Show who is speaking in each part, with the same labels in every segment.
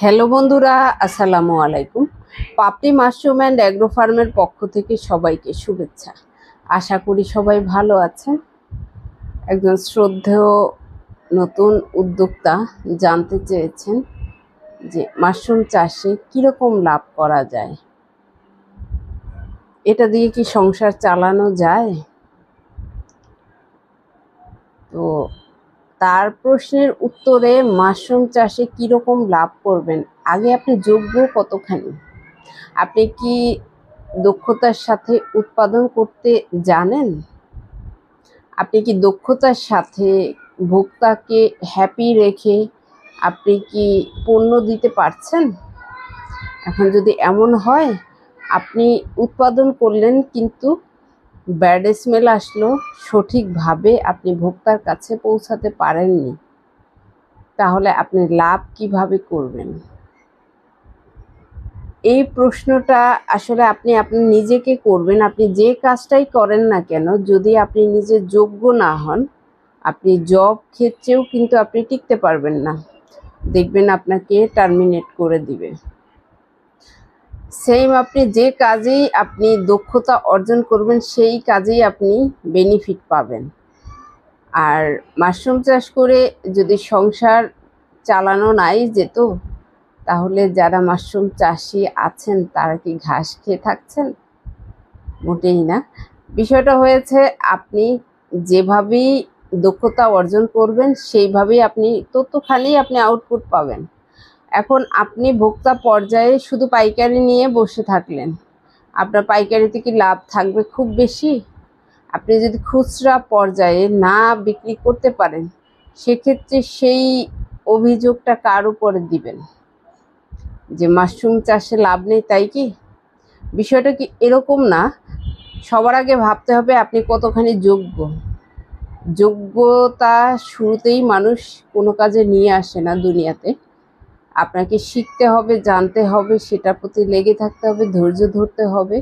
Speaker 1: Hello বন্ধুরা, আসসালামু আলাইকুম। পাপড়ি মাশরুম অ্যান্ড অ্যাগ্রো ফার্মের পক্ষ থেকে সবাইকে শুভেচ্ছা। আশা করি সবাই ভালো আছেন। একজন শ্রদ্ধেয় নতুন উদ্যোক্তা জানতে চেয়েছেন যে মাশরুম চাষে কীরকম লাভ করা যায়। এটা দিয়ে কি সংসার চালানো যায়? তো তার প্রশ্নের উত্তরে মাশরুম চাষে কীরকম লাভ করবেন? আগে আপনি যোগ্য কতখানি? আপনি কি দক্ষতার সাথে উৎপাদন করতে জানেন? আপনি কি দক্ষতার সাথে ভোক্তাকে হ্যাপি রেখে আপনি কি পণ্য দিতে পারছেন? এখন যদি এমন হয়, আপনি উৎপাদন করলেন কিন্তু ব্যাড স্মেল আসলো, সঠিকভাবে আপনি ভোক্তার কাছে পৌঁছাতে পারেননি, তাহলে আপনি লাভ কীভাবে করবেন? এই প্রশ্নটা আসলে আপনি আপনি নিজেকে করবেন, আপনি যে কাজটাই করেন না কেন, যদি আপনি নিজে যোগ্য না হন, আপনি জব ক্ষেত্রেও কিন্তু আপনি টিকতে পারবেন না। দেখবেন আপনাকে টার্মিনেট করে দিবে। সেম আপনি যে কাজেই আপনি দক্ষতা অর্জন করবেন, সেই কাজেই আপনি বেনিফিট পাবেন। আর মাশরুম চাষ করে যদি সংসার চালানো নাই যেত, তাহলে যারা মাশরুম চাষি আছেন, তারা কি ঘাস খেয়ে থাকছেন? মোটেই না। বিষয়টা হয়েছে, আপনি যেভাবেই দক্ষতা অর্জন করবেন, সেইভাবেই আপনি ততখানি আপনি আউটপুট পাবেন। এখন আপনি ভোক্তা পর্যায়ে শুধু পাইকারি নিয়ে বসে থাকলেন। আপনার পাইকারিতে কি লাভ থাকবে খুব বেশি? আপনি যদি খুচরা পর্যায়ে না বিক্রি করতে পারেন, সেক্ষেত্রে সেই অভিযোগটা কার উপরে দিবেন? যে মাশরুম চাষে লাভ নেই তাই কি? বিষয়টা কি এরকম না? সবার আগে ভাবতে হবে আপনি কতখানি যোগ্য। যোগ্যতা শুরুতেই মানুষ কোনো কাজে নিয়ে আসে না দুনিয়াতে। আপনাকে শিখতে হবে, জানতে হবে, সেটার প্রতি লেগে থাকতে হবে, ধৈর্য ধরতে হবে।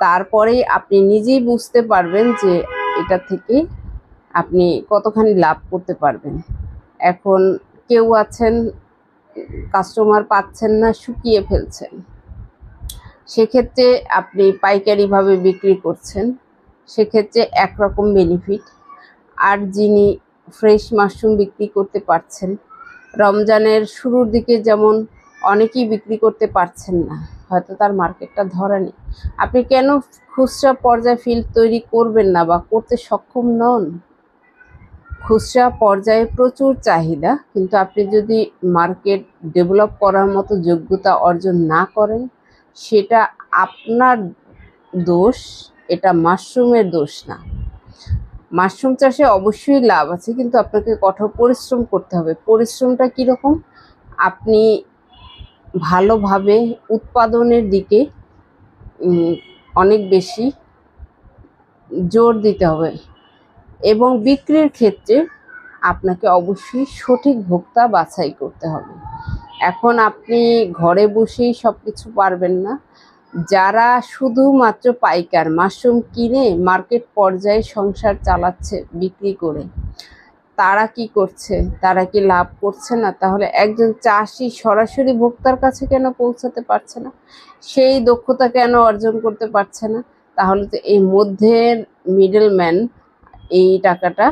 Speaker 1: তারপরেই আপনি নিজেই বুঝতে পারবেন যে এটা থেকে আপনি কতখানি লাভ করতে পারবেন। এখন কেউ আছেন, কাস্টমার পাচ্ছেন না, শুকিয়ে ফেলছেন। সেক্ষেত্রে আপনি পাইকারিভাবে বিক্রি করছেন। সেক্ষেত্রে একরকম বেনিফিট আর যিনি ফ্রেশ মাশরুম বিক্রি করতে পারছেন রমজানের শুরুর দিকে যেমন অনেকেই বিক্রি করতে পারছেন না, হয়তো তার মার্কেটটা ধরেনি। আপনি কেন খুচরা পর্যায়ে ফিল্ড তৈরি করবেন না বা করতে সক্ষম নন? খুচরা পর্যায়ে প্রচুর চাহিদা, কিন্তু আপনি যদি মার্কেট ডেভেলপ করার মতো যোগ্যতা অর্জন না করেন, সেটা আপনার দোষ, এটা মাশরুমের দোষ না। মাশরুম চাষে অবশ্যই লাভ আছে, কিন্তু আপনাকে কঠোর পরিশ্রম করতে হবে। পরিশ্রমটা কীরকম? আপনি ভালোভাবে উৎপাদনের দিকে অনেক বেশি জোর দিতে হবে এবং বিক্রির ক্ষেত্রে আপনাকে অবশ্যই সঠিক ভোক্তা বাছাই করতে হবে। এখন আপনি ঘরে বসেই সব কিছু পারবেন না। যারা শুধুমাত্র পাইকার, মাশরুম কিনে মার্কেট পর্যায়ে সংসার চালাচ্ছে, বিক্রি করে, তারা কি করছে? তারা কি লাভ করছে না? তাহলে একজন চাষি সরাসরি ভোক্তার কাছে কেন পৌঁছাতে পারছে না? সেই দক্ষতা কেন অর্জন করতে পারছে না? তাহলে তো এই মধ্যের মিডলম্যান এই টাকাটা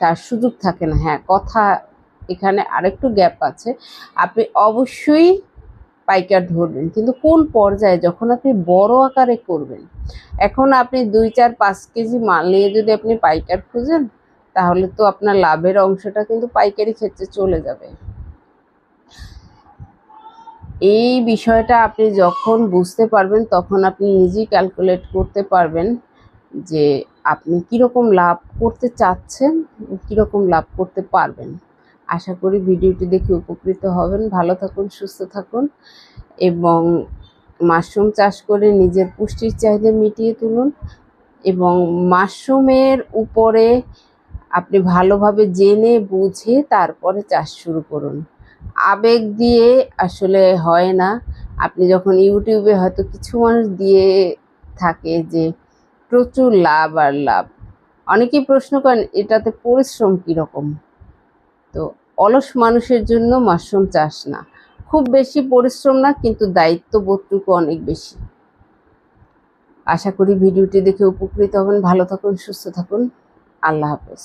Speaker 1: তার সুযোগ থাকে না। হ্যাঁ কথা এখানে আরেকটু গ্যাপ আছে। আপনি অবশ্যই পাইকার ধরবেন। কিন্তু কোন পর্যায়ে? যখন আপনি বড় আকারে করবেন। এখন আপনি দুই, চার, পাঁচ কেজি মাল নিয়ে যদি আপনি পাইকার খুঁজেন, তাহলে তো আপনার লাভের অংশটা কিন্তু পাইকারি ক্ষেত্রে চলে যাবে। এই বিষয়টা আপনি যখন বুঝতে পারবেন, তখন আপনি নিজেই ক্যালকুলেট করতে পারবেন যে আপনি কীরকম লাভ করতে চাচ্ছেন, কীরকম লাভ করতে পারবেন। আশা করি ভিডিওটি দেখে উপকৃত হবেন। ভালো থাকুন, সুস্থ থাকুন এবং মাশরুম চাষ করে নিজের পুষ্টির চাহিদা মিটিয়ে তুলুন এবং মাশরুমের উপরে আপনি ভালোভাবে জেনে বুঝে তারপরে চাষ শুরু করুন। আবেগ দিয়ে আসলে হয় না। আপনি যখন ইউটিউবে হয়তো কিছু মানুষ দিয়ে থাকে যে প্রচুর লাভ আর লাভ, অনেকেই প্রশ্ন করেন, এটাতে পরিশ্রম কীরকম? তো অলস মানুষের জন্য মাশরুম চাষ না। খুব বেশি পরিশ্রম না, কিন্তু দায়িত্ববোধটুকু অনেক বেশি। আশা করি ভিডিওটি দেখে উপকৃত হবেন। ভালো থাকুন, সুস্থ থাকুন। আল্লাহ হাফেজ।